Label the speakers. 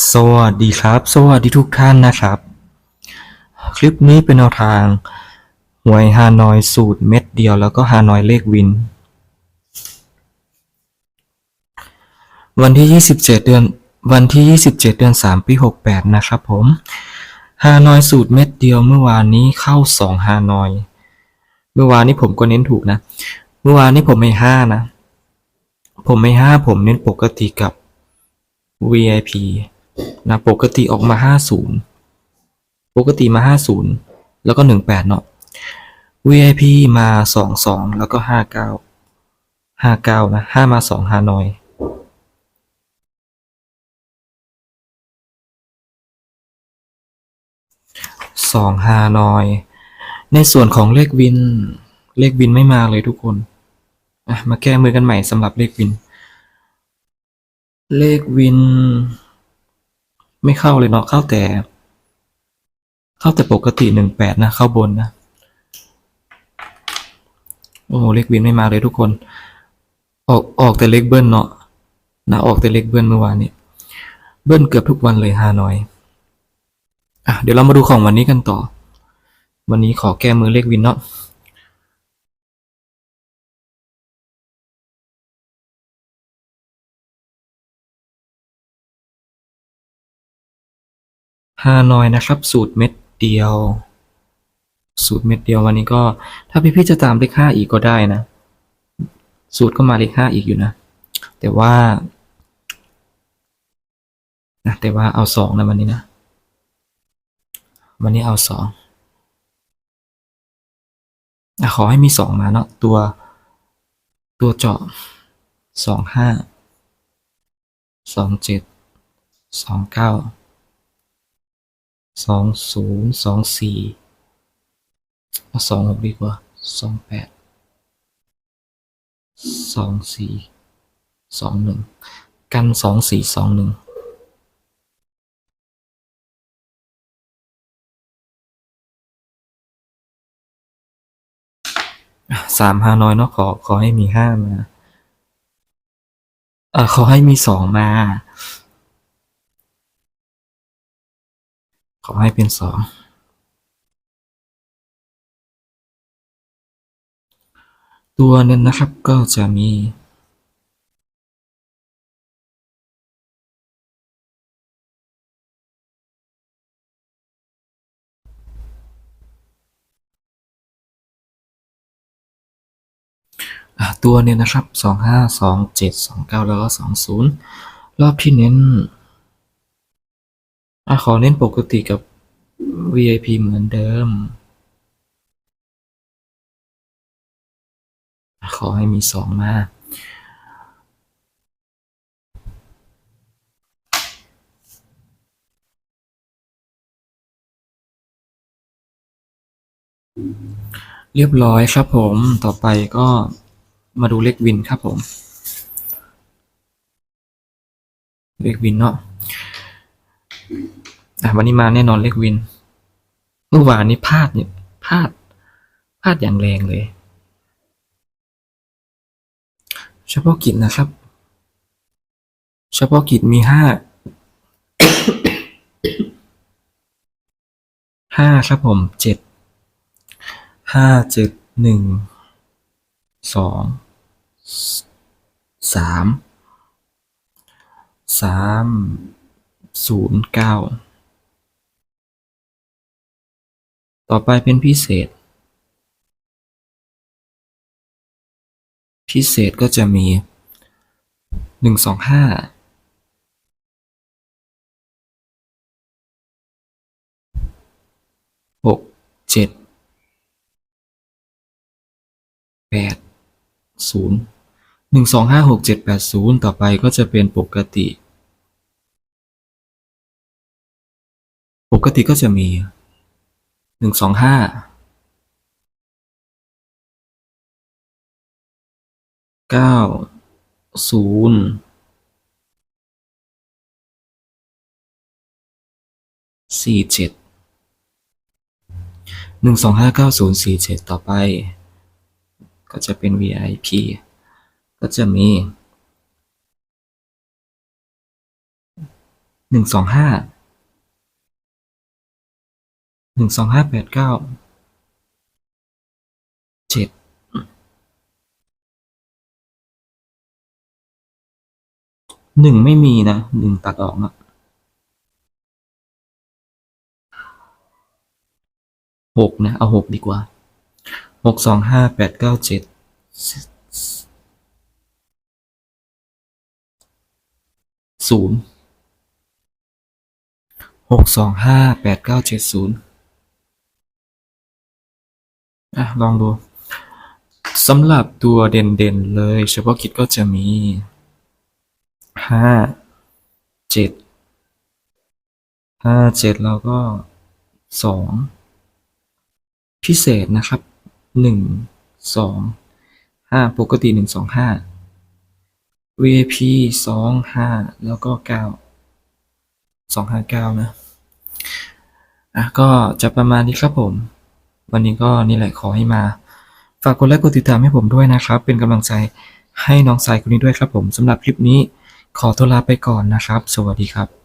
Speaker 1: สวัสดีครับ สวัสดีทุกท่านนะครับ คลิปนี้เป็นแนวทางหวยฮานอยสูตรเม็ดเดียวแล้วก็ฮานอยเลขวิน วันที่ 27 เดือนวันที่ 27 เดือน 3 ปี 68 นะครับผมฮานอยสูตรเม็ดเดียวเมื่อวานนี้เข้า 2 ฮานอย เมื่อวานนี้ผมก็เน้นถูกนะ เมื่อวานนี้ผมไม่ห้านะ ผมไม่ห้าผมเน้นปกติกับ VIP นะปกติออกมา 50 ปกติมา 50 แล้วก็ 18 เนาะ VIP มา 22 แล้วก็ 59 59 นะ 5 มา 2 ฮานอยสองฮานอย ในส่วนของเลขวิน เลขวินไม่มาเลยทุกคนมาแก้มือกันใหม่สำหรับเลขวิน เลขวิน ไม่เข้าเลยเนาะเข้าแต่ เข้าแต่ปกติหนึ่งแปดนะ เข้าบนนะ โอ้เลขวินไม่มาเลยทุกคน ออกออกแต่เลขเบิ้ลเนาะนะออกแต่เลขเบิ้ลเมื่อวานนี้ เบิ้ลเกือบทุกวันเลยฮานอยอะเดี๋ยวเรามาดูของวันนี้กันต่อ วันนี้ขอแก้มือเลขวินเนาะ ฮานอยนะครับ สูตรเม็ดเดียว สูตรเม็ดเดียววันนี้ก็ ถ้าพี่ๆจะตามเลขห้าอีกก็ได้นะ สูตรก็มาเลขห้าอีกอยู่นะ แต่ว่านะแต่ว่าเอาสองนะวันนี้นะ วันนี้เอาสองขอให้มีสองมาเนาะตัว ตัวเจาะสองห้าสองเจ็ดสองเก้า สองศูนย์สองสี่เอาสองหกดีกว่าสองแปดสองสี่สองหนึ่งกันสองสี่สองหนึ่งสามฮาน้อยเนาะขอขอให้มีห้ามาเออขอให้มีสองมา ขอให้เป็นสองตัวเน้นนะครับก็จะมีตัวเนี่ยนะครับสองห้าสองเจ็ดสองเก้าแล้วก็สองศูนย์รอบที่เน้น อะขอเน้นปกติกับ VIP เหมือนเดิมอขอให้มีสองมาเรียบร้อยครับผม ต่อไปก็มาดูเลขวินครับผม เลขวินเนาะ อะวันนี้มาแน่นอนเลขวิน เมื่อวานนี้พลาดเนี่ยพลาดพลาดอย่างแรงเลย เฉพาะกิจนะครับ เฉพาะกิจมีห้าห้าครับผมเจ็ดห้าเจ็ดหนึ่งสองสามสามศูนย์เก้า ต่อไปเป็นพิเศษ พิเศษก็จะมีหนึ่งสองห้าหกเจ็ดแปดศูนย์หนึ่งสองห้าหกเจ็ดแปดศูนย์ต่อไปก็จะเป็นปกติ ปกติก็จะมี หนึ่งสองห้าเก้าศูนย์สี่เจ็ดหนึ่งสองห้าเก้าศูนย์สี่เจ็ดต่อไป ก็จะเป็น VIP ก็จะมีหนึ่งสองห้า หนึ่งสองห้าแปดเก้าเจ็ดหนึ่งไม่มีนะหนึ่งตัดออกนะหกนะ เอาหกดีกว่าหกสองห้าแปดเก้าเจ็ดศูนย์หกสองห้าแปดเก้าเจ็ดศูนย์ อะลองดูสำหรับตัวเด่นๆเลย เฉพาะกิจก็จะมีห้าเจ็ดห้าเจ็ดแล้วก็สองพิเศษนะครับหนึ่งสองห้าปกติหนึ่งสองห้า VIP สองห้าแล้วก็เก้าสองห้าเก้านะ อะก็จะประมาณนี้ครับผม วันนี้ก็นี่แหละขอให้มา ฝากกดไลค์กดติดตามให้ผมด้วยนะครับ เป็นกำลังใจให้น้องสายคนนี้ด้วยครับผมสำหรับคลิปนี้ขอตัวลาไปก่อนนะครับ สวัสดีครับ